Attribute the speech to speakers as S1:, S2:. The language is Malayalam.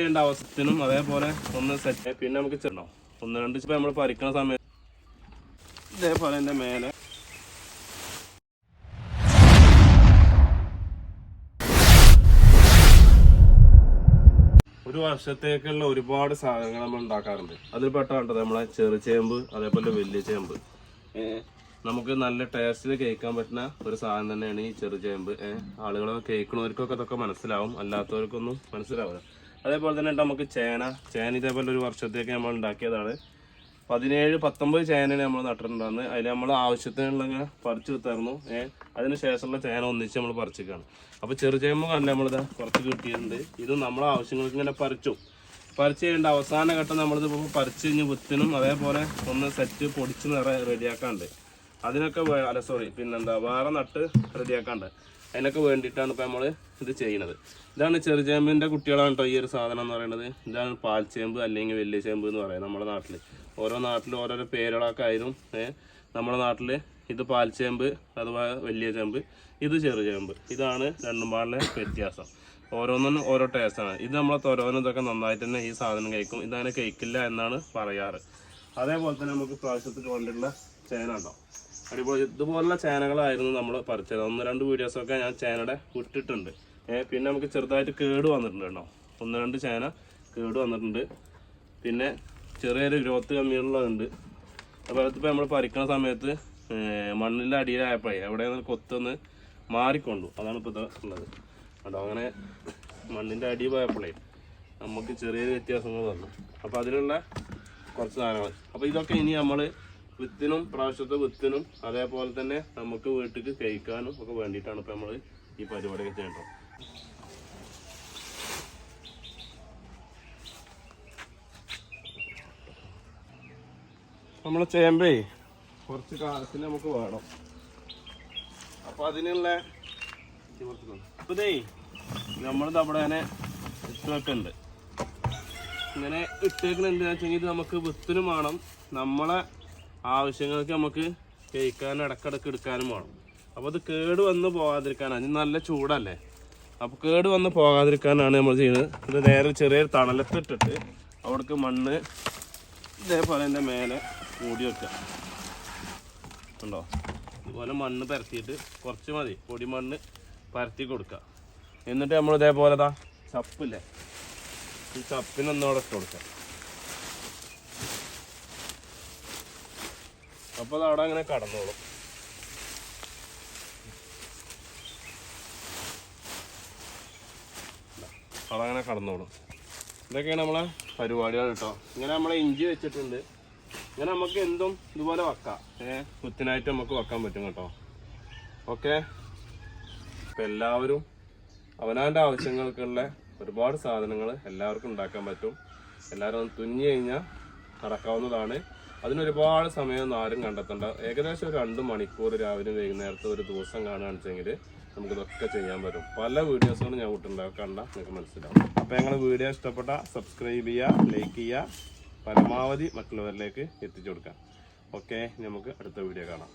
S1: ചെയ്യേണ്ട അതേപോലെ ഒന്ന് സെറ്റ് പിന്നെ നമുക്ക് ചെന്നോ ഒന്ന് രണ്ട് ഇപ്പം നമ്മൾ പറിക്കുന്ന സമയത്ത് ഇതേപോലെ എന്റെ മേലെ ഒരു വർഷത്തേക്കുള്ള ഒരുപാട് സാധനങ്ങൾ നമ്മൾ ഉണ്ടാക്കാറുണ്ട്. അതിൽ പെട്ടാണ്ടത് നമ്മളെ ചെറുചേമ്പ് അതേപോലെ വലിയ ചേമ്പ്. നമുക്ക് നല്ല ടേസ്റ്റിൽ കേൾക്കാൻ പറ്റുന്ന ഒരു സാധനം തന്നെയാണ് ഈ ചെറുചേമ്പ് ആളുകളൊക്കെ കേൾക്കുന്നവർക്കൊക്കെ ഇതൊക്കെ മനസ്സിലാവും. അല്ലാത്തവർക്കൊന്നും മനസ്സിലാവില്ല. അതേപോലെ തന്നെ നമുക്ക് ചേന. ചേന ഇതേപോലെ ഒരു വർഷത്തേക്ക് നമ്മൾ ഉണ്ടാക്കിയതാണ്. പതിനേഴ് പത്തൊമ്പത് ചേനയാണ് നമ്മൾ നട്ടിട്ടുണ്ടായിരുന്നത്. അതിൽ നമ്മൾ ആവശ്യത്തിനുള്ള പറിച്ച് വിത്തായിരുന്നു. ഏഹ് അതിന് ശേഷമുള്ള ചേന ഒന്നിച്ച് നമ്മൾ പറിച്ചിക്കാണ് അപ്പോൾ ചെറുചേമ്പ് കണ്ട് നമ്മളിത് കുറച്ച് കിട്ടിയിട്ടുണ്ട്. ഇത് നമ്മളെ ആവശ്യങ്ങൾക്ക് ഇങ്ങനെ പറിച്ചു. പറിച്ച് കഴിയേണ്ട അവസാന ഘട്ടം നമ്മളിത് പറിച്ച് കഴിഞ്ഞ് വിത്തിനും അതേപോലെ ഒന്ന് സെറ്റ് പൊടിച്ച് നിറ റെഡിയാക്കാണ്ട് അതിനൊക്കെ അല്ല സോറി പിന്നെന്താ വേറെ നട്ട് റെഡിയാക്കാണ്ട്. അതിനൊക്കെ വേണ്ടിയിട്ടാണ് ഇപ്പോൾ നമ്മൾ ഇത് ചെയ്യുന്നത്. ഇതാണ് ചെറുചേമ്പിന്റെ കുട്ടികളാണ് കേട്ടോ ഈ ഒരു സാധനം എന്ന് പറയുന്നത്. ഇതാണ് പാൽച്ചേമ്പ് അല്ലെങ്കിൽ വലിയ ചേമ്പ് എന്ന് പറയുന്നത് നമ്മുടെ നാട്ടിൽ ഓരോ നാട്ടിലും ഓരോരോ പേരുകളൊക്കെ ആയിരുന്നു നമ്മുടെ നാട്ടിൽ ഇത് പാൽച്ചേമ്പ് അഥവാ വലിയ ചേമ്പ് ഇത് ചെറുചേമ്പ് ഇതാണ് രണ്ടും പാടിലെ വ്യത്യാസം. ഓരോന്നും ഓരോ ടേസ്റ്റാണ് ഇത് നമ്മളെ തൊരോനും ഇതൊക്കെ നന്നായിട്ട് തന്നെ ഈ സാധനം കഴിക്കും. ഇതങ്ങനെ കഴിക്കില്ല എന്നാണ് പറയാറ്. അതേപോലെ തന്നെ നമുക്ക് പ്രാവശ്യത്തിൽ കൊണ്ടുള്ള ചേന ഉണ്ടോ? അടിപൊളി. ഇതുപോലുള്ള ചേനകളായിരുന്നു നമ്മൾ പറിച്ചത്. ഒന്ന് രണ്ട് വീഡിയോസൊക്കെ ഞാൻ ചേനയുടെ വിട്ടിട്ടുണ്ട്. പിന്നെ നമുക്ക് ചെറുതായിട്ട് കേട് വന്നിട്ടുണ്ട് കേട്ടോ. ഒന്ന് രണ്ട് ചേന കേട് വന്നിട്ടുണ്ട്. പിന്നെ ചെറിയൊരു ഗ്രോത്ത് കമ്മിയുള്ളതുണ്ട്. അപ്പോൾ അതിപ്പോൾ നമ്മൾ പറിക്കുന്ന സമയത്ത് മണ്ണിന്റെ അടിയിലായപ്പോഴേ എവിടെ നിന്ന് കൊത്തൊന്ന് മാറിക്കൊണ്ടു. അതാണ് ഇപ്പോൾ ഉള്ളത്. കേട്ടോ അങ്ങനെ മണ്ണിന്റെ അടി പോയപ്പോഴേ നമുക്ക് ചെറിയൊരു വ്യത്യാസങ്ങൾ വന്നു. അപ്പോൾ അതിനുള്ള കുറച്ച് സാധനങ്ങൾ. അപ്പോൾ ഇതൊക്കെ ഇനി നമ്മൾ വിത്തിനും പ്രാവശ്യത്തെ വിത്തിനും അതേപോലെ തന്നെ നമുക്ക് വീട്ടിൽ കഴിക്കാനും ഒക്കെ വേണ്ടിയിട്ടാണ് ഇപ്പോൾ നമ്മൾ ഈ പരിപാടിയൊക്കെ ചെയ്യേണ്ടത്. നമ്മൾ ചേമ്പേ കുറച്ച് കാലത്തിന് നമുക്ക് വേണം. അപ്പൊ അതിനുള്ള അപ്പൊ ഇതേ നമ്മളിത് അവിടെ തന്നെ ഇട്ട് വെക്കുന്നുണ്ട് ഇങ്ങനെ ഇട്ടേക്കുന്നത് എന്താ വെച്ചെങ്കിൽ നമുക്ക് വിത്തിനും വേണം. നമ്മളെ ആവശ്യങ്ങൾക്ക് നമുക്ക് കഴിക്കാനും ഇടക്കിടക്ക് എടുക്കാനും വേണം അപ്പോൾ അത് കേട് വന്ന് പോകാതിരിക്കാനാണ്. അതിന് നല്ല ചൂടല്ലേ? അപ്പോൾ കേട് വന്ന് പോകാതിരിക്കാനാണ് നമ്മൾ ചെയ്യുന്നത്. ഇത് നേരെ ചെറിയൊരു തണലത്തിട്ടിട്ട് അവിടേക്ക് മണ്ണ് ഇതേപോലെ എന്റെ മേലെ മൂടി വെക്കുക. ഉണ്ടോ ഇതുപോലെ മണ്ണ് പരത്തിയിട്ട് കുറച്ച് മതി. പൊടി മണ്ണ് പരത്തി കൊടുക്കുക. എന്നിട്ട് നമ്മൾ ഇതേപോലെ ചപ്പില്ലേ? ഈ ചപ്പിനൊന്നോടെ ഇട്ട് കൊടുക്കാം അപ്പോൾ അത് അവിടെ അങ്ങനെ കടന്നോളും. അവിടെ അങ്ങനെ കടന്നോളും. ഇതൊക്കെയാണ് നമ്മളെ പരിപാടികൾ കേട്ടോ. ഇങ്ങനെ നമ്മളെ ഇഞ്ചി വെച്ചിട്ടുണ്ട്. ഇങ്ങനെ നമുക്ക് എന്തും ഇതുപോലെ വെക്കാം. ഏഹ് കുത്തിനായിട്ട് നമുക്ക് വെക്കാൻ പറ്റും കേട്ടോ. ഓക്കെ? അപ്പൊ എല്ലാവരും അവനവന്റെ ആവശ്യങ്ങൾക്കുള്ള ഒരുപാട് സാധനങ്ങൾ എല്ലാവർക്കും ഉണ്ടാക്കാൻ പറ്റും. എല്ലാവരും തുന്നി കഴിഞ്ഞാൽ നടക്കാവുന്നതാണ്. അതിനൊരുപാട് സമയമൊന്നും ആരും കണ്ടെത്തണ്ട. ഏകദേശം ഒരു രണ്ട് മണിക്കൂർ രാവിലെ വൈകുന്നേരത്തെ ഒരു ദിവസം കാണുകയാണെന്നുവെച്ചെങ്കിൽ നമുക്കിതൊക്കെ ചെയ്യാൻ പറ്റും. പല വീഡിയോസുകളും ഞാൻ വിട്ടുണ്ടാവും കണ്ട നിങ്ങൾക്ക് മനസ്സിലാവും. അപ്പോൾ ഞങ്ങൾ വീഡിയോ ഇഷ്ടപ്പെട്ട സബ്സ്ക്രൈബ് ചെയ്യുക ലൈക്ക് ചെയ്യുക പരമാവധി മറ്റുള്ളവരിലേക്ക് എത്തിച്ചു കൊടുക്കാം. ഓക്കെ നമുക്ക് അടുത്ത വീഡിയോ കാണാം.